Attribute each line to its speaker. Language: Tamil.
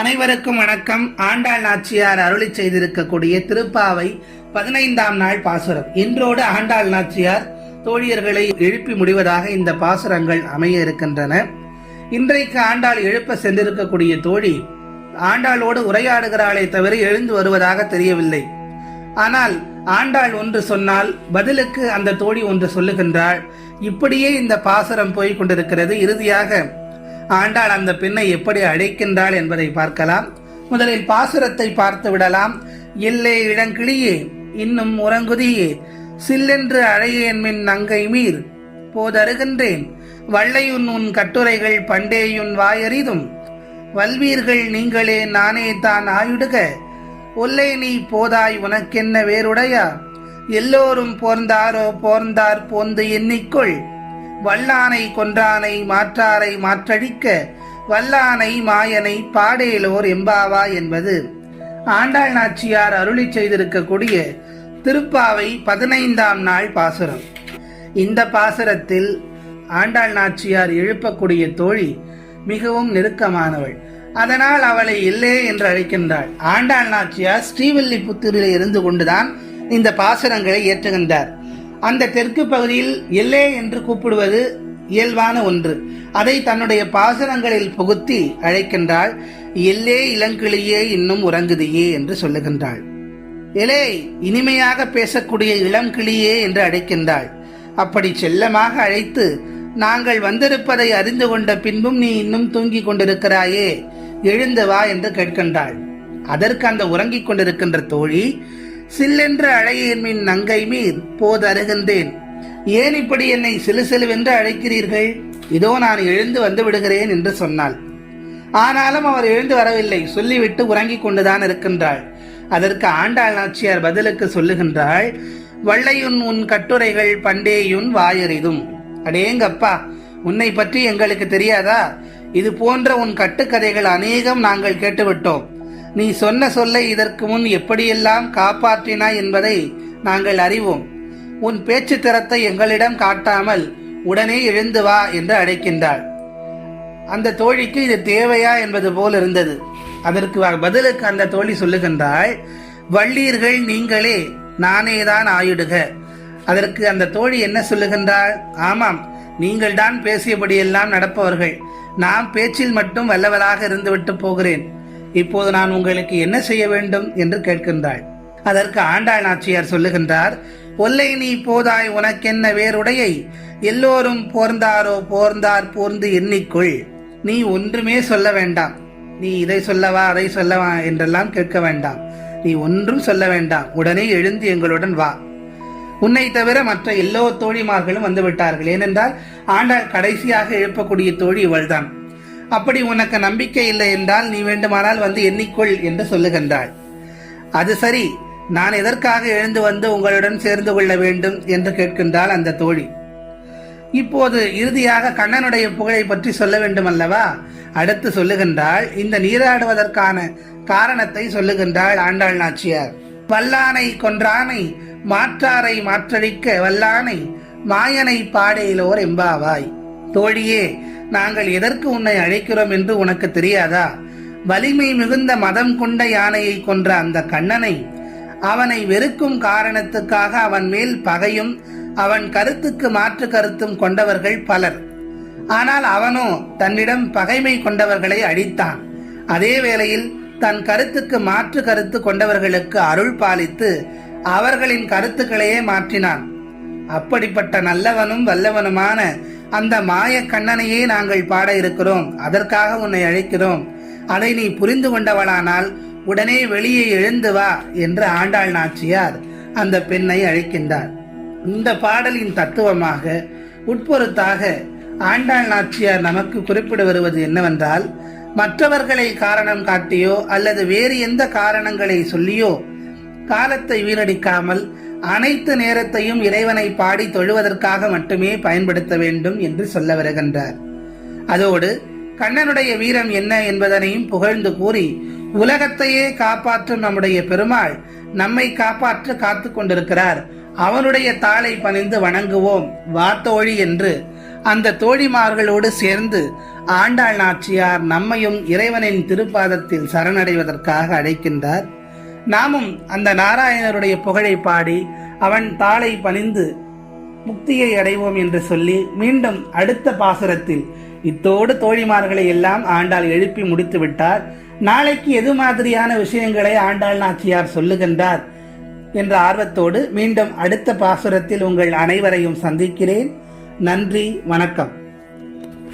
Speaker 1: அனைவருக்கும் வணக்கம். ஆண்டாள் நாச்சியார் அருளி செய்திருக்கக்கூடிய திருப்பாவை பதினைந்தாம் நாள் பாசுரம். இன்றோடு ஆண்டாள் நாச்சியார் தோழியர்களை எழுப்பி முடிவதாக இந்த பாசுரங்கள் அமைய இருக்கின்றன. இன்றைக்கு ஆண்டாள் எழுப்ப சென்றிருக்கக்கூடிய தோழி ஆண்டாளோடு உரையாடுகிறாளே தவிர எழுந்து வருவதாக தெரியவில்லை. ஆனால் ஆண்டாள் ஒன்று சொன்னால் பதிலுக்கு அந்த தோழி ஒன்று சொல்லுகின்றாள். இப்படியே இந்த பாசுரம் போய் கொண்டிருக்கிறது. இறுதியாக ஆண்டாள் அந்த பெண்ணை எப்படி அழைக்கின்றாள் என்பதை பார்க்கலாம். முதலில் பாசுரத்தை பார்த்து விடலாம். இல்லை இளங்கிளியே இன்னும் உறங்குதியே சில்லென்று அழையேன் மின் நங்கை மீர். போதருகின்றேன் வள்ளையுன் உன் கட்டுரைகள் பண்டேயுன் வாயறிதும். வல்வீர்கள் நீங்களே நானே தான் ஆயுடுக. ஒல்லை நீ போதாய் உனக்கென்ன வேறுடையா? எல்லோரும் போர்ந்தாரோ போர்ந்தார் போந்து எண்ணிக்கொள். வல்லானை கொன்றானை மாற்றாரை மாற்றழிக்க வல்லானை மாயனை பாடேலோர் எம்பாவா என்பது. ஆண்டாள் நாச்சியார் அருளி செய்திருக்கக்கூடிய திருப்பாவை பதினைந்தாம் நாள் பாசுரம். இந்த பாசுரத்தில் ஆண்டாள் நாச்சியார் எழுப்பக்கூடிய தோழி மிகவும் நெருக்கமானவள். அதனால் அவளை இல்லே என்று அழைக்கின்றாள். ஆண்டாள் நாச்சியார் ஸ்ரீவில்லிபுத்தூரில் இருந்து கொண்டுதான் இந்த பாசுரங்களை ஏற்றுகின்றார் அந்த தெற்கு பகுதியில் எல்லே என்று கூப்பிடுவது இயல்பான ஒன்று. அதை தன்னுடைய பாசனங்களில் புகுத்தி அழைக்கின்றாள் எல்லே இளங்கிளியே இன்னும் உறங்குதியே என்று சொல்லுகின்றாள். எலே இனிமையாக பேசக்கூடிய இளங்கிளியே என்று அழைக்கின்றாள். அப்படி செல்லமாக அழைத்து நாங்கள் வந்திருப்பதை அறிந்து கொண்ட பின்பும் நீ இன்னும் தூங்கிக் கொண்டிருக்கிறாயே எழுந்து வா என்று கேட்கின்றாள். அதற்கு அந்த உறங்கிக் கொண்டிருக்கின்ற தோழி சில்லென்று அழகியின் மின் நங்கை மீர் போது அருகின்றேன் ஏன் இப்படி என்னை சிலு சிலுவென்று அழைக்கிறீர்கள்? இதோ நான் எழுந்து வந்து விடுகிறேன் என்று சொன்னாள். ஆனாலும் அவர் எழுந்து வரவில்லை. சொல்லிவிட்டு உறங்கிக் கொண்டுதான் இருக்கின்றாள். அதற்கு ஆண்டாள் நாச்சியார் பதிலுக்கு சொல்லுகின்றாள் வள்ளையுன் உன் கட்டுரைகள் பண்டேயுன் வாயறிதும். அடேங்கப்பா உன்னை பற்றி எங்களுக்கு தெரியாதா? இது போன்ற உன் கட்டுக்கதைகள் அநேகம் நாங்கள் கேட்டுவிட்டோம். நீ சொன்ன சொல்லை இதற்கு முன் எப்படியெல்லாம் காப்பாற்றினாய் என்பதை நாங்கள் அறிவோம். உன் பேச்சு திறத்தை எங்களிடம் காட்டாமல் உடனே எழுந்து வா என்று அழைக்கின்றாள். அந்த தோழிக்கு இது தேவையா என்பது போல் இருந்தது. அதற்கு பதிலுக்கு அந்த தோழி சொல்லுகின்றாள் வள்ளீர்கள் நீங்களே நானேதான் ஆயுடுக. அதற்கு அந்த தோழி என்ன சொல்லுகின்றாள் ஆமாம் நீங்கள் தான் பேசியபடியெல்லாம் நடப்பவர்கள். நாம் பேச்சில் மட்டும் வல்லவராக இருந்துவிட்டு போகிறேன். இப்போது நான் உங்களுக்கு என்ன செய்ய வேண்டும் என்று கேட்கின்றாள். அதற்கு ஆண்டாள் நாச்சியார் சொல்லுகின்றார் ஒல்லை நீ போதாய் உனக்கென்ன வேறுடையை? எல்லோரும் போர்ந்தாரோ போர்ந்தார் போர்ந்து எண்ணிக்கொள். நீ ஒன்றுமே சொல்ல வேண்டாம். நீ இதை சொல்லவா அதை சொல்லவா என்றெல்லாம் கேட்க வேண்டாம். நீ ஒன்றும் சொல்ல வேண்டாம். உடனே எழுந்து எங்களுடன் வா. உன்னை தவிர மற்ற எல்லோ தோழிமார்களும் வந்துவிட்டார்கள் ஏனென்றால் ஆண்டாள் கடைசியாக எழுப்பக்கூடிய தோழி இவள்தான். அப்படி உனக்கு நம்பிக்கை இல்லை என்றால் நீ வேண்டுமானால் வந்து எண்ணிக்கொள் என்று சொல்லுகின்றாள் அது சரி நான் எதற்காக எழுந்து வந்து உங்களுடன் சேர்ந்து கொள்ள வேண்டும் என்று கேட்கின்றாள் அந்த தோழி. இப்போது இறுதியாக கண்ணனுடைய புகழை பற்றி சொல்ல வேண்டும் அல்லவா அடுத்து சொல்லுகின்றாள் இந்த நீராடுவதற்கான காரணத்தை சொல்லுகின்றாள் ஆண்டாள் நாச்சியார். வல்லானை கொன்றானை மாற்றாரை மாற்றழிக்க வல்லானை மாயனை பாடையிலோர் எம்பாவாய். தோழியே நாங்கள் எதற்கு உன்னை அழைக்கிறோம் என்று உனக்கு தெரியாதா? வலிமை மிகுந்த மதம் கொண்ட யானையை கொன்ற அந்த கண்ணனை அவனை வெறுக்கும் காரணத்துக்காக அவன் மேல் பகையும் அவன் கருத்துக்கு மாற்று கருத்தும் கொண்டவர்கள் பலர். ஆனால் அவனோ தன்னிடம் பகைமை கொண்டவர்களை அழித்தான் அதே வேளையில் தன் கருத்துக்கு மாற்று கருத்து கொண்டவர்களுக்கு அருள் பாலித்து அவர்களின் கருத்துக்களையே மாற்றினான். அப்படிப்பட்ட நல்லவனும் வல்லவனுமான அந்த மாய கண்ணனையே நாங்கள் பாட இருக்கிறோம். அதற்காக உன்னை அழைக்கிறோம். அதை நீ புரிந்து கொண்டவளானால் உடனே வெளியே எழுந்து வா என்று ஆண்டாள் நாச்சியார் அந்த பெண்ணை அழைக்கின்றார். இந்த பாடலின் தத்துவமாக உட்பொருத்தாக ஆண்டாள் நாச்சியார் நமக்கு குறிப்பிட வருவது என்னவென்றால் மற்றவர்களை காரணம் காட்டியோ அல்லது வேறு எந்த காரணங்களை சொல்லியோ காலத்தை வீணடிக்காமல் அனைத்து நேரத்தையும் இறைவனை பாடி தொழுவதற்காக மட்டுமே பயன்படுத்த வேண்டும் என்று சொல்ல வருகின்றார். அதோடு கண்ணனுடைய வீரம் என்ன என்பதனையும் புகழ்ந்து கூறி உலகத்தையே காப்பாற்றும் நம்முடைய பெருமாள் நம்மை காப்பாற்ற காத்து கொண்டிருக்கிறார். அவனுடைய தாளை பணிந்து வணங்குவோம் வாத்தோழி என்று அந்த தோழிமார்களோடு சேர்ந்து ஆண்டாள் நாச்சியார் நம்மையும் இறைவனின் திருப்பாதத்தில் சரணடைவதற்காக அழைக்கின்றார். நாமும் அந்த நாராயணருடைய புகழை பாடி அவன் தாளை பணிந்து முக்தியை அடைவோம் என்று சொல்லி மீண்டும் அடுத்த பாசுரத்தில் இத்தோடு தோழிமார்களை எல்லாம் ஆண்டாள் எழுப்பி முடித்து விட்டார். நாளைக்கு எது மாதிரியான விஷயங்களை ஆண்டாள் நாச்சியார் சொல்லுகின்றார் என்ற ஆர்வத்தோடு மீண்டும் அடுத்த பாசுரத்தில் உங்கள் அனைவரையும் சந்திக்கிறேன். நன்றி வணக்கம்.